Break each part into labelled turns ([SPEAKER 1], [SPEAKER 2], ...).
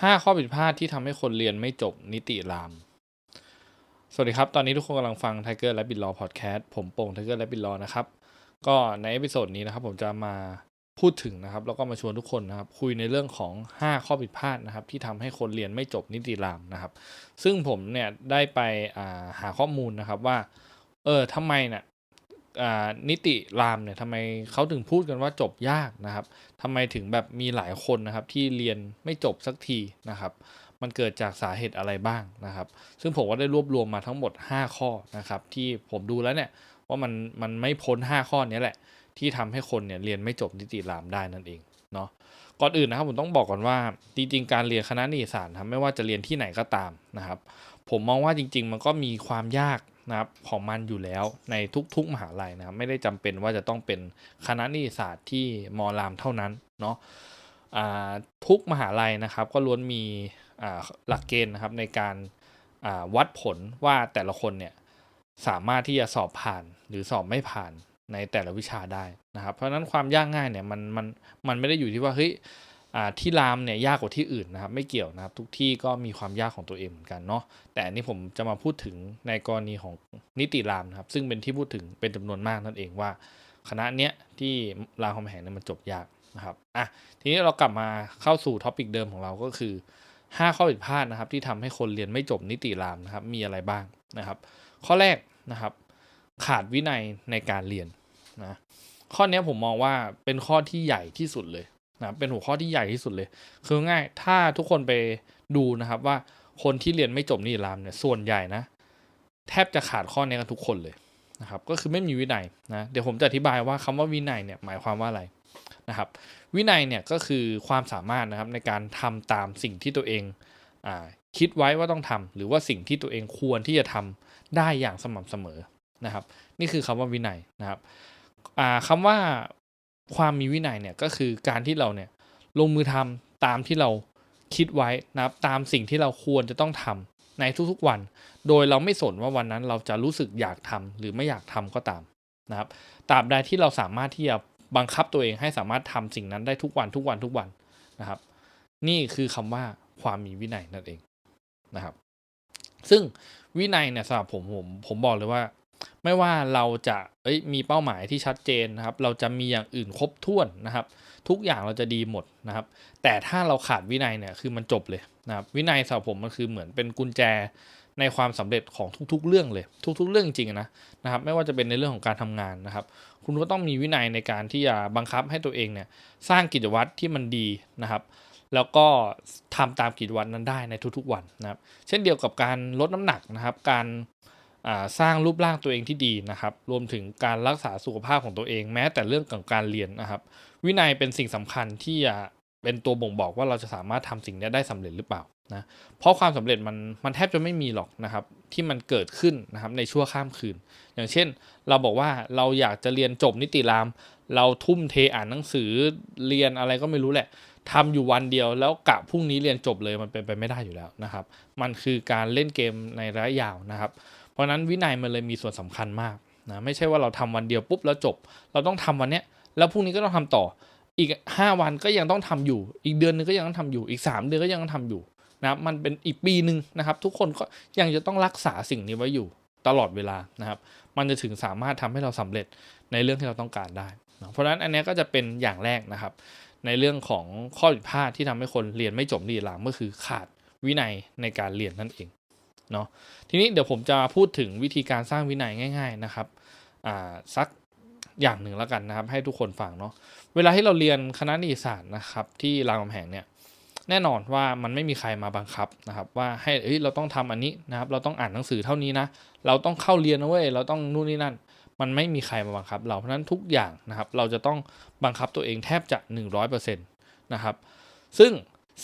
[SPEAKER 1] 5 ข้อผิดพลาดที่ทำให้คนเรียนไม่จบนิติราม สวัสดีครับ ตอนนี้ทุกคนกำลังฟัง Tiger และบิ l ล w พอดแคสต์ผมโป่ง Tiger และบิ l ล w นะครับ ก็ในเอพิโซดนี้นะครับ ผมจะมาพูดถึงนะครับ แล้วก็มาชวนทุกคนนะครับ คุยในเรื่องของ 5 ข้อผิดพลาดนะครับ ที่ทำให้คนเรียนไม่จบนิติรามนะครับ ซึ่งผมเนี่ยได้ไปาหาข้อมูลนะครับว่า เออทำไมเนี่ย นิติรามเนี่ยทำไมเขาถึงพูดกันว่าจบยากนะครับทำไมถึงแบบมีหลายคนนะครับที่เรียนไม่จบสักทีนะครับ มันเกิดจากสาเหตุอะไรบ้างนะครับ ซึ่งผมก็ได้รวบรวมมาทั้งหมด 5 ข้อนะครับ ที่ผมดูแล้วเนี่ยว่ามันมันไม่พ้น 5 ข้อนี้แหละ ที่ทำให้คนเนี่ยเรียนไม่จบนิติรามได้นั่นเองเนาะก่อนอื่นนะครับผมต้องบอกก่อนว่าจริงๆการเรียนคณะนิติศาสตร์ครับไม่ว่าจะเรียนที่ไหนก็ตามนะครับ ผมมองว่าจริง ๆ มันก็มีความยาก นะครับของมันอยู่แล้วในทุกๆมหาลัยนะครับไม่ได้จำเป็นว่าจะต้องเป็นคณะนิติศาสตร์ที่มอรามเท่านั้นเนาะทุกมหาลัยนะครับก็ล้วนมีหลักเกณฑ์นะครับในการวัดผลว่าแต่ละคนเนี่ยสามารถที่จะสอบผ่านหรือสอบไม่ผ่านในแต่ละวิชาได้นะครับ เพราะฉะนั้นความยากง่ายเนี่ยมันมันมันไม่ได้อยู่ที่ว่าเฮ้ย ที่รามเนี่ยยากกว่าที่อื่นนะครับ ไม่เกี่ยวนะครับ ทุกที่ก็มีความยากของตัวเองเหมือนกันเนาะแต่อันนี้ผมจะมาพูดถึงในกรณีของนิติรามนะครับ ซึ่งเป็นที่พูดถึงเป็นจำนวนมากนั่นเองว่า คณะเนี้ยที่รามคำแหงเนี่ยมันจบยากนะครับอะทีนี้เรากลับมาเข้าสู่ท็อปิกเดิมของเราก็คือ 5 ข้อผิดพลาดนะครับ ที่ทำให้คนเรียนไม่จบนิติรามนะครับ มีอะไรบ้างนะครับ ข้อแรกนะครับ ขาดวินัยในการเรียนนะข้อนี้ผมมองว่าเป็นข้อที่ใหญ่ที่สุดเลย นะเป็นหัวข้อที่ใหญ่ที่สุดเลย คือง่ายถ้าทุกคนไปดูนะครับว่าคนที่เรียนไม่จบนิรามเนี่ยส่วนใหญ่นะ แทบจะขาดข้อนี้กันทุกคนเลยนะครับ ก็คือไม่มีวินัยนะเดี๋ยวผมจะอธิบายว่าคำว่าวินัยเนี่ยหมายความว่าอะไรนะครับ วินัยเนี่ยก็คือความสามารถนะครับในการทำตามสิ่งที่ตัวเองอคิดไว้ว่าต้องทำหรือว่าสิ่งที่ตัวเองควรที่จะทำได้อย่างสม่ำเสมอนะครับ นี่คือคำว่าวินัยนะครับคำว่า ความมีวินัยเนี่ยก็คือการที่เราเนี่ยลงมือทำตามที่เราคิดไว้นะครับตามสิ่งที่เราควรจะต้องทำในทุกๆวัน โดยเราไม่สนว่าวันนั้นเราจะรู้สึกอยากทำหรือไม่อยากทำก็ตามนะครับตราบใดที่เราสามารถที่จะบังคับตัวเองให้สามารถทำสิ่งนั้นได้ทุกวันทุกวันทุกวันนะครับ นี่คือคำว่าความมีวินัยนั่นเองนะครับ ซึ่งวินัยเนี่ยสำหรับผมผมผมบอกเลยว่า ไม่ว่าเราจะมีเป้าหมายที่ชัดเจนนะครับ เราจะมีอย่างอื่นครบถ้วนนะครับ ทุกอย่างเราจะดีหมดนะครับ แต่ถ้าเราขาดวินัยเนี่ยคือมันจบเลยนะครับวินัยสำหรับผมมันคือเหมือนเป็นกุญแจในความสำเร็จของทุกๆ เรื่องเลย ทุก ๆ เรื่องจริงนะนะครับ ไม่ว่าจะเป็นในเรื่องของการทำงานนะครับ คุณก็ต้องมีวินัยในการที่จะบังคับให้ตัวเองเนี่ยสร้างกิจวัตรที่มันดีนะครับ แล้วก็ทำตามกิจวัตรนั้นได้ในทุกๆวันนะครับ เช่นเดียวกับการลดน้ำหนักนะครับ การ สร้างรูปร่างตัวเองที่ดีนะครับ รวมถึงการรักษาสุขภาพของตัวเองแม้แต่เรื่องของการเรียนนะครับ วินัยเป็นสิ่งสำคัญที่จะเป็นตัวบ่งบอกว่าเราจะสามารถทำสิ่งนี้ได้สำเร็จหรือเปล่านะเพราะความสำเร็จมันมันแทบจะไม่มีหรอกนะครับที่มันเกิดขึ้นนะครับในชั่วข้ามคืน อย่างเช่น เราบอกว่าเราอยากจะเรียนจบนิติราม เราทุ่มเทอ่านหนังสือเรียนอะไรก็ไม่รู้แหละทำอยู่วันเดียวแล้วกะพรุ่งนี้เรียนจบเลยมันเป็นไปไม่ได้อยู่แล้วนะครับ มันคือการเล่นเกมในระยะยาวนะครับ เพราะนั้นวินัยมันเลยมีส่วนสำคัญมากนะไม่ใช่ว่าเราทำวันเดียวปุ๊บแล้วจบ เราต้องทำวันเนี้ยแล้วพรุ่งนี้ก็ต้องทำต่ออีก 5 วันก็ยังต้องทำอยู่ อีกเดือนนึงก็ยังต้องทำอยู่อีก 3 เดือนก็ยังต้องทำอยู่นะมันเป็นอีกปีหนึ่งนะครับ ทุกคนก็ยังจะต้องรักษาสิ่งนี้ไว้อยู่ตลอดเวลานะครับ มันจะถึงสามารถทำให้เราสำเร็จในเรื่องที่เราต้องการได้นะเพราะฉะนั้นอันนี้ก็จะเป็นอย่างแรกนะครับ ในเรื่องของข้อผิดพลาดที่ทำให้คนเรียนไม่จบดีหลังก็คือขาดวินัยในการเรียนนั่นเอง เนาะทีนี้เดี๋ยวผมจะพูดถึงวิธีการสร้างวินัยง่าย ๆนะครับอ่าสักอย่างหนึ่งแล้วกันนะครับ ให้ทุกคนฟังเนาะเวลาที่เราเรียนคณะนิติศาสตร์นะครับที่รามคำแหงเนี่ยแน่นอนว่ามันไม่มีใครมาบังคับนะครับ ว่าให้เอ้ยเราต้องทำอันนี้นะครับ เราต้องอ่านหนังสือเท่านี้นะ เราต้องเข้าเรียนนะเว้ยเราต้องนู่นนี่นั่น มันไม่มีใครมาบังคับ เราเพราะนั้นทุกอย่างนะครับ เราจะต้องบังคับตัวเองแทบจะ 100%นะครับ ซึ่ง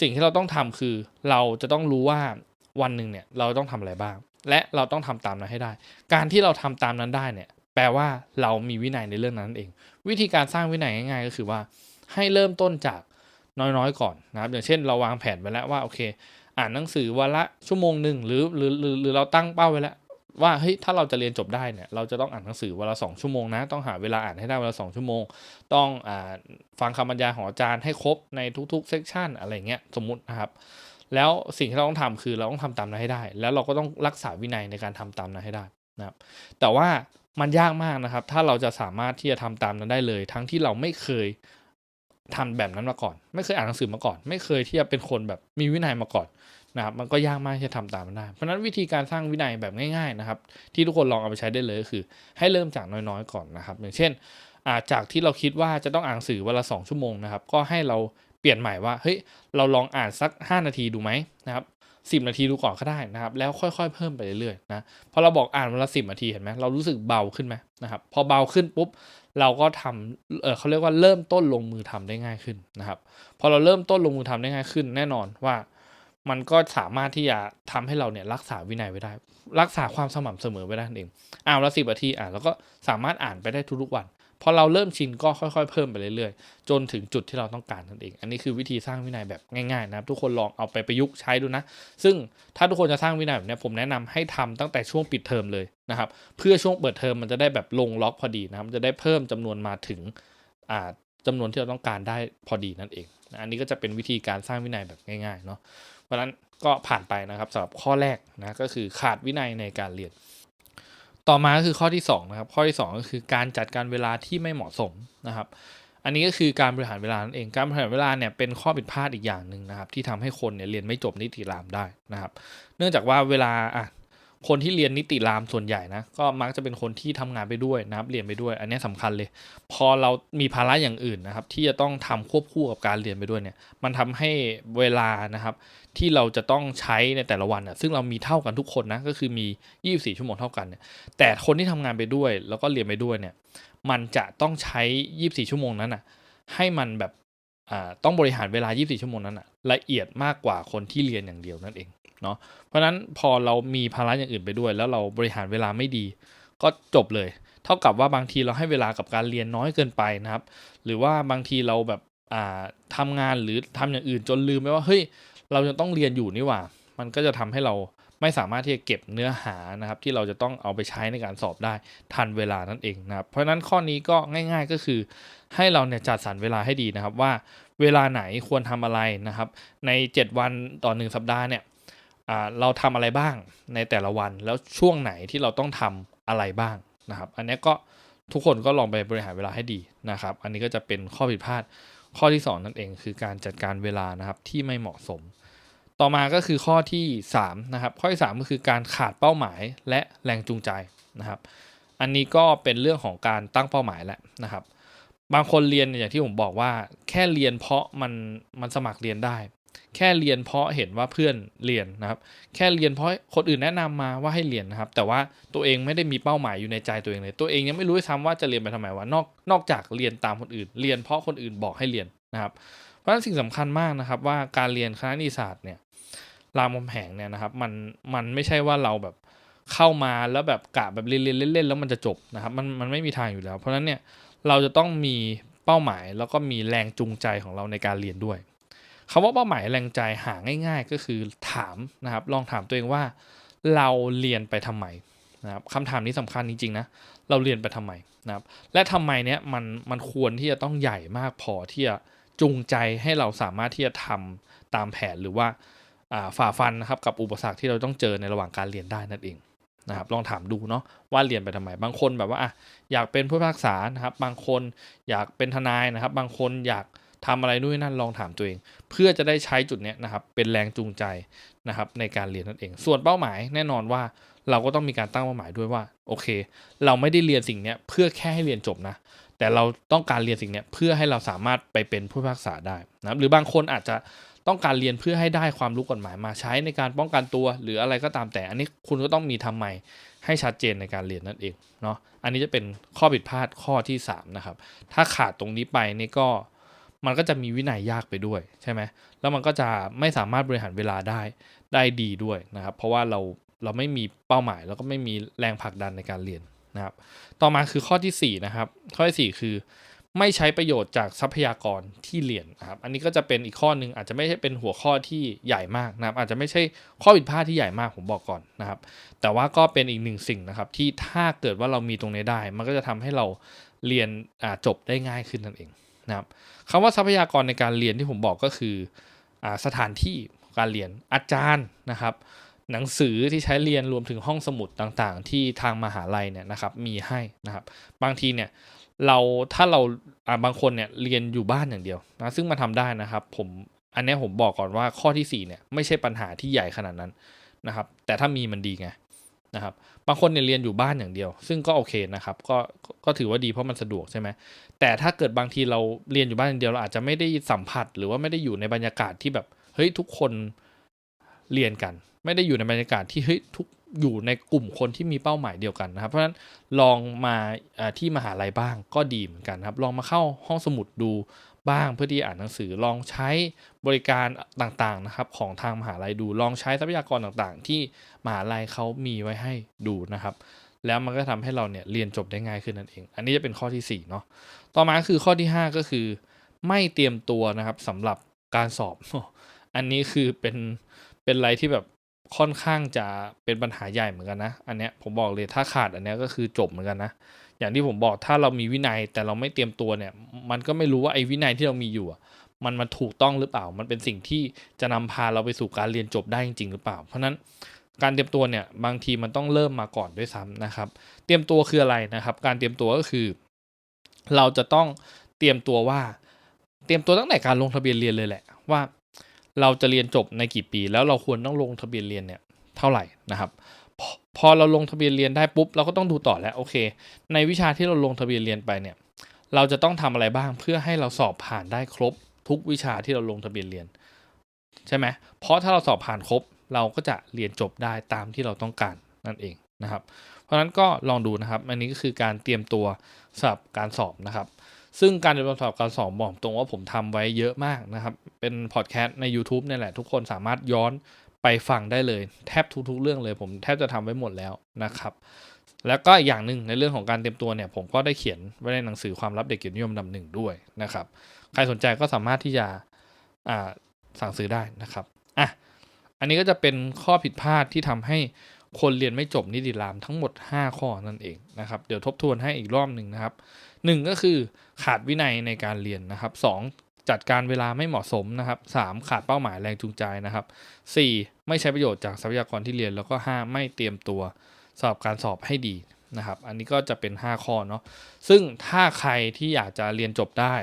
[SPEAKER 1] สิ่งที่เราต้องทำคือเราจะต้องรู้ว่า วันหนึ่งเนี่ยเราต้องทำอะไรบ้าง และเราต้องทำตามนั้นให้ได้ การที่เราทำตามนั้นได้เนี่ยแปลว่าเรามีวินัยในเรื่องนั้นเอง วิธีการสร้างวินัยง่ายๆ ก็คือว่า ให้เริ่มต้นจากน้อยๆก่อนนะครับอย่างเช่นเราวางแผนไว้แล้วว่าโอเค อ่านหนังสือวันละชั่วโมงหนึ่งหรือหรือหรือหรือเราตั้งเป้าไว้แล้วว่าเฮ้ยถ้าเราจะเรียนจบได้เนี่ยเราจะต้องอ่านหนังสือวันละสองชั่วโมงนะต้องหาเวลาอ่านให้ได้วันละสองชั่วโมง ต้องอ่าฟังคำบรรยายของอาจารย์ให้ครบในทุกๆเซสชันอะไรเงี้ยสมมุตินะครับ แล้วสิ่งที่เราต้องทำคือเราต้องทำตามนั้นให้ได้ แล้วเราก็ต้องรักษาวินัยในการทำตามนั้นให้ได้นะครับ แต่ว่ามันยากมากนะครับ ถ้าเราจะสามารถที่จะทำตามนั้นได้เลย ทั้งที่เราไม่เคยทำแบบนั้นมาก่อน ไม่เคยอ่านหนังสือมาก่อน ไม่เคยที่จะเป็นคนแบบมีวินัยมาก่อนนะครับ มันก็ยากมากที่จะทำตามมันได้ เพราะฉะนั้นวิธีการสร้างวินัยแบบง่ายๆนะครับ ที่ทุกคนลองเอาไปใช้ได้เลยก็คือ ให้เริ่มจากน้อยๆก่อนนะครับ อย่างเช่นจากที่เราคิดว่าจะต้องอ่านหนังสือวันละสองชั่วโมงนะครับ ก็ให้เรา เปลี่ยนใหม่ว่าเฮ้ยเราลองอ่านสัก 5 นาทีดูไหมนะครับสินาทีดูก่อนก็ได้นะครับ แล้วค่อยๆเพิ่มไปเรื่อยๆนะพอเราบอกอ่านวันละสินาทีเห็นไหมเรารู้สึกเบาขึ้นไหมนะครับพอเบาขึ้นปุ๊บเราก็ทำเออเขาเรียกว่าเริ่มต้นลงมือทำได้ง่ายขึ้นนะครับ พอเราเริ่มต้นลงมือทำได้ง่ายขึ้น แน่นอนว่ามันก็สามารถที่จะทำให้เราเนี่ยรักษาวินัยไว้ได้ รักษาความสม่ำเสมอไว้ได้นั่นเองอ่านวันละสิบนาทีอ่านแล้วก็สามารถอ่านไปได้ทุกๆวัน พอเราเริ่มชินก็ค่อยๆ เพิ่มไปเรื่อยๆ จนถึงจุดที่เราต้องการนั่นเอง อันนี้คือวิธีสร้างวินัยแบบง่ายๆนะครับทุกคนลองเอาไปประยุกต์ใช้ดูนะ ซึ่งถ้าทุกคนจะสร้างวินัยแบบนี้ผมแนะนำให้ทำตั้งแต่ช่วงปิดเทอมเลยนะครับ เพื่อช่วงเปิดเทอมมันจะได้แบบลงล็อกพอดีนะครับจะได้เพิ่มจำนวนมาถึงอ่าจำนวนที่เราต้องการได้พอดีนั่นเอง อันนี้ก็จะเป็นวิธีการสร้างวินัยแบบง่ายๆเนาะ เพราะฉะนั้นก็ผ่านไปนะครับสำหรับข้อแรกนะก็คือขาดวินัยในการเรียน ต่อมาก็คือข้อที่2นะครับข้อที่ 2 ก็คือการจัดการเวลาที่ไม่เหมาะสมนะครับ อันนี้ก็คือการบริหารเวลานั่นเองการบริหารเวลาเนี่ยเป็นข้อผิดพลาดอีกอย่างหนึ่งนะครับ ที่ทำให้คนเนี่ยเรียนไม่จบนิติรามได้นะครับ เนื่องจากว่าเวลาอะ คนที่เรียนนิติรามส่วนใหญ่นะก็มักจะเป็นคนที่ทำงานไปด้วยนะครับเรียนไปด้วย อันนี้สำคัญเลย พอเรามีภาระอย่างอื่นนะครับ ที่จะต้องทำควบคู่กับการเรียนไปด้วยเนี่ย มันทำให้เวลานะครับ ที่เราจะต้องใช้ในแต่ละวันน่ะซึ่งเรามีเท่ากันทุกคนนะก็คือมี 24 ชั่วโมงเท่ากันเนี่ยแต่คนที่ทำงานไปด้วย แล้วก็เรียนไปด้วยเนี่ย มันจะต้องใช้ 24 ชั่วโมงนั้นน่ะ ให้มันแบบอ่าต้องบริหารเวลา 24 ชั่วโมงนั้นน่ะละเอียดมากกว่าคนที่เรียนอย่างเดียวนั่นเอง เนาะเพราะฉะนั้นพอเรามีภาระอย่างอื่นไปด้วย แล้วเราบริหารเวลาไม่ดี ก็จบเลย เท่ากับว่าบางทีเราให้เวลากับการเรียนน้อยเกินไปนะครับ หรือว่าบางทีเราแบบอ่าทำงานหรือทำอย่างอื่นจนลืมไปว่าเฮ้ยเราจะต้องเรียนอยู่นี่หว่า มันก็จะทำให้เราไม่สามารถที่จะเก็บเนื้อหานะครับ ที่เราจะต้องเอาไปใช้ในการสอบได้ทันเวลานั่นเองนะครับ เพราะฉะนั้นข้อนี้ก็ง่าย ๆก็คือ ให้เราเนี่ยจัดสรรเวลาให้ดีนะครับว่าเวลาไหนควรทำอะไรนะครับ ใน 7 วันต่อ 1 สัปดาห์เนี่ย เราทำอะไรบ้างในแต่ละวันแล้วช่วงไหนที่เราต้องทำอะไรบ้างนะครับ อันนี้ก็ทุกคนก็ลองไปบริหารเวลาให้ดีนะครับ อันนี้ก็จะเป็นข้อผิดพลาดข้อที่ 2 นั่นเอง คือการจัดการเวลานะครับที่ไม่เหมาะสม ต่อมาก็คือข้อที่3นะครับข้อที่3ก็คือการขาดเป้าหมายและแรงจูงใจนะครับ อันนี้ก็เป็นเรื่องของการตั้งเป้าหมายแหละนะครับ บางคนเรียนอย่างที่ผมบอกว่าแค่เรียนเพราะมันมันสมัครเรียนได้ แค่เรียนเพราะเห็นว่าเพื่อนเรียนนะครับ แค่เรียนเพราะคนอื่นแนะนำมาว่าให้เรียนนะครับ แต่ว่าตัวเองไม่ได้มีเป้าหมายอยู่ในใจตัวเองเลย ตัวเองยังไม่รู้ด้วยซ้ำว่าจะเรียนไปทำไมวะนอกนอกจากเรียนตามคนอื่น เรียนเพราะคนอื่นบอกให้เรียนนะครับ เพราะฉะนั้นสิ่งสำคัญมากนะครับ ว่าการเรียนคณะนิตศาสตร์เนี่ยรามคำแหงเนี่ยนะครับมันมันไม่ใช่ว่าเราแบบเข้ามาแล้วแบบกะแบบเรียนเรียนเล่นๆแล้วมันจะจบนะครับมันมันไม่มีทางอยู่แล้ว เพราะฉะนั้นเนี่ยเราจะต้องมีเป้าหมายแล้วก็มีแรงจูงใจของเราในการเรียนด้วย คำว่าเป้าหมายแรงใจหาง่าย ๆ ก็คือถามนะครับ ลองถามตัวเองว่า เราเรียนไปทำไมนะครับคำถามนี้สำคัญจริงๆนะเราเรียนไปทำไมนะครับ และทำไมเนี้ยมันมันควรที่จะต้องใหญ่มากพอที่จะจูงใจให้เราสามารถที่จะทำตามแผนหรือว่าฝ่าฟันนะครับกับอุปสรรคที่เราต้องเจอในระหว่างการเรียนได้นั่นเองนะครับลองถามดูเนาะว่าเรียนไปทำไม บางคนแบบว่าอะอยากเป็นผู้พิพากษานะครับ บางคนอยากเป็นทนายนะครับ บางคนอยาก ทำอะไรนู่นนั่นลองถามตัวเอง เพื่อจะได้ใช้จุดนี้นะครับเป็นแรงจูงใจนะครับในการเรียนนั่นเอง ส่วนเป้าหมายแน่นอนว่าเราก็ต้องมีการตั้งเป้าหมายด้วยว่าโอเค เราไม่ได้เรียนสิ่งนี้เพื่อแค่ให้เรียนจบนะ แต่เราต้องการเรียนสิ่งนี้เพื่อให้เราสามารถไปเป็นผู้พิพากษาได้นะหรือบางคนอาจจะต้องการเรียนเพื่อให้ได้ความรู้กฎหมายมาใช้ในการป้องกันตัว หรืออะไรก็ตามแต่ อันนี้คุณก็ต้องมีทำไมให้ชัดเจนในการเรียนนั่นเองเนาะอันนี้จะเป็นข้อผิดพลาดข้อที่3นะครับถ้าขาดตรงนี้ไปนี่ก็ มันก็จะมีวินัยยากไปด้วยใช่ไหมแล้วมันก็จะไม่สามารถบริหารเวลาได้ได้ดีด้วยนะครับ เพราะว่าเราเราไม่มีเป้าหมาย แล้วก็ไม่มีแรงผลักดันในการเรียนนะครับ ต่อมาคือข้อที่ 4 นะครับ ข้อที่ 4 คือ ไม่ใช้ประโยชน์จากทรัพยากรที่เรียนนะครับ อันนี้ก็จะเป็นอีกข้อหนึ่งอาจจะไม่ใช่เป็นหัวข้อที่ใหญ่มากนะครับ อาจจะไม่ใช่ข้อผิดพลาดที่ใหญ่มากผมบอกก่อนนะครับ แต่ว่าก็เป็นอีกหนึ่งสิ่งนะครับ ที่ถ้าเกิดว่าเรามีตรงนี้ได้ มันก็จะทำให้เราเรียนจบได้ง่ายขึ้นนั่นเอง นะครับคำว่าทรัพยากรในการเรียนที่ผมบอกก็คืออสถานที่การเรียนอาจารย์นะครับ หนังสือที่ใช้เรียนรวมถึงห้องสมุดต่างๆ ที่ทางมหาลัยเนี่ยนะครับมีให้นะครับ บางทีเนี่ยเราถ้าเราบางคนเนี่ยเรียนอยู่บ้านอย่างเดียวนะซึ่งมาทำได้นะครับ ผมอันนี้ผมบอกก่อนว่าข้อที่4เนี่ยไม่ใช่ปัญหาที่ใหญ่ขนาดนั้นนะครับ แต่ถ้ามีมันดีไงนะครับ บางคนเนี่ยเรียนอยู่บ้านอย่างเดียว ซึ่งก็โอเคนะครับก็ก็ถือว่าดีเพราะมันสะดวกใช่ไหมแต่ถ้าเกิดบางทีเราเรียนอยู่บ้านอย่างเดียวเราอาจจะไม่ได้สัมผัส หรือว่าไม่ได้อยู่ในบรรยากาศที่แบบเฮ้ยทุกคนเรียนกัน ไม่ได้อยู่ในบรรยากาศที่เฮ้ยทุกอยู่ในกลุ่มคนที่มีเป้าหมายเดียวกันนะครับ เพราะฉะนั้นลองมาที่มหาลัยบ้างก็ดีเหมือนกันครับ ลองมาเข้าห้องสมุดดู บ้างเพื่อที่อ่านหนังสือลองใช้บริการต่างๆนะครับของทางมหาลัยดูลองใช้ทรัพยากรต่างๆ ที่มหาลัยเขามีไว้ให้ดูนะครับ แล้วมันก็ทำให้เราเนี่ยเรียนจบได้ง่ายขึ้นนั่นเอง อันนี้จะเป็นข้อที่4เนาะต่อมาคือข้อที่ 5 ก็คือ ไม่เตรียมตัวนะครับสำหรับการสอบ อันนี้คือเป็นเป็นอะไรที่แบบค่อนข้างจะเป็นปัญหาใหญ่เหมือนกันนะ อันเนี้ยผมบอกเลยถ้าขาดอันเนี้ยก็คือจบเหมือนกันนะ อย่างที่ผมบอกถ้าเรามีวินัยแต่เราไม่เตรียมตัวเนี่ย มันก็ไม่รู้ว่าไอ้วินัยที่เรามีอยู่มันมันถูกต้องหรือเปล่า มันเป็นสิ่งที่จะนำพาเราไปสู่การเรียนจบได้จริง ๆ หรือเปล่า เพราะนั้นการเตรียมตัวเนี่ยบางทีมันต้องเริ่มมาก่อนด้วยซ้ำนะครับ เตรียมตัวคืออะไรนะครับ การเตรียมตัวก็คือ เราจะต้องเตรียมตัวว่า เตรียมตัวตั้งแต่การลงทะเบียนเรียนเลยแหละว่า เราจะเรียนจบในกี่ปี แล้วเราควรต้องลงทะเบียนเรียนเนี่ยเท่าไหร่นะครับ พพอเราลงทะเบียนเรียนได้ปุ๊บเราก็ต้องดูต่อแล้วโอเค ในวิชาที่เราลงทะเบียนเรียนไปเนี่ย เราจะต้องทำอะไรบ้างเพื่อให้เราสอบผ่านได้ครบ ทุกวิชาที่เราลงทะเบียนเรียน ใช่ไหมเพราะถ้าเราสอบผ่านครบ เราก็จะเรียนจบได้ตามที่เราต้องการนั่นเองนะครับ เพราะฉะนั้นก็ลองดูนะครับอันนี้ก็คือการเตรียมตัวสำหรับการสอบนะครับ ซึ่งการเตรียนสอบการสอบบอกตรงว่าผมทำไว้เยอะมากนะครับ เป็นพอดแคสต์ใน YouTube นี่แหละทุกคนสามารถย้อน ไปฟังได้เลยแทบทุกๆเรื่องเลย ผมแทบจะทำไว้หมดแล้วนะครับ แล้วก็อีกอย่างหนึ่งในเรื่องของการเตรียมตัวเนี่ย ผมก็ได้เขียนไว้ในหนังสือความลับเด็กเกียรตินิยมดำหนึ่งด้วยนะครับ ใครสนใจก็สามารถที่จะสั่งซื้อได้นะครับอะอันนี้ก็จะเป็นข้อผิดพลาดที่ทำให้คนเรียนไม่จบนิติรามทั้งหมด 5 ข้อนั่นเองนะครับเดี๋ยวทบทวนให้อีกรอบหนึ่งนะครับหนึ่งก็คือขาดวินัยในการเรียนนะครับสอง จัดการเวลาไม่เหมาะสมนะครับสามขาดเป้าหมายแรงจูงใจนะครับสี่ไม่ใช้ประโยชน์จากทรัพยากรที่เรียน แล้วก็ห้าไม่เตรียมตัวสอบการสอบให้ดีนะครับ อันนี้ก็จะเป็น 5 ข้อเนาะซึ่งถ้าใครที่อยากจะเรียนจบได้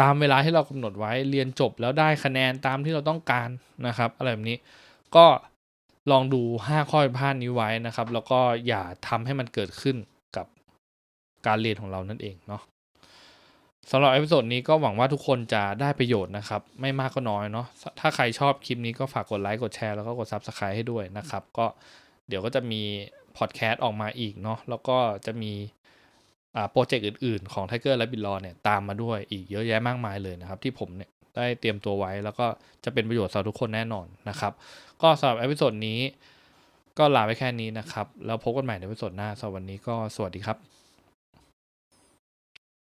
[SPEAKER 1] ตามเวลาที่เรากำหนดไว้เรียนจบแล้วได้คะแนนตามที่เราต้องการนะครับ อะไรแบบนี้ก็ลองดู 5 ข้อผิดพลาดนี้ไว้นะครับ แล้วก็อย่าทำให้มันเกิดขึ้นกับการเรียนของเรานั่นเองเนาะ สำหรับเอพิโซดนี้ก็หวังว่าทุกคนจะได้ประโยชน์นะครับ ไม่มากก็น้อยเนาะถ้าใครชอบคลิปนี้ก็ฝากกดไลค์กดแชร์แล้วก็กด Subscribe ให้ด้วยนะครับ ก็เดี๋ยวก็จะมีพอดแคสต์ออกมาอีกเนาะแล้วก็จะมีโปรเจกต์อื่นๆ ของ Tiger และบิลลอเนี่ยตามมาด้วยอีกเยอะแยะมากมายเลยนะครับ ที่ผมเนี่ยได้เตรียมตัวไว้แล้วก็จะเป็นประโยชน์สำหรับทุกคนแน่นอนนะครับ ก็สำหรับเอพิโซดนี้ก็ลาไปแค่นี้นะครับ แล้วพบกันใหม่ในเอพิโซดหน้าสำหรับวันนี้ก็สวัสดีครับ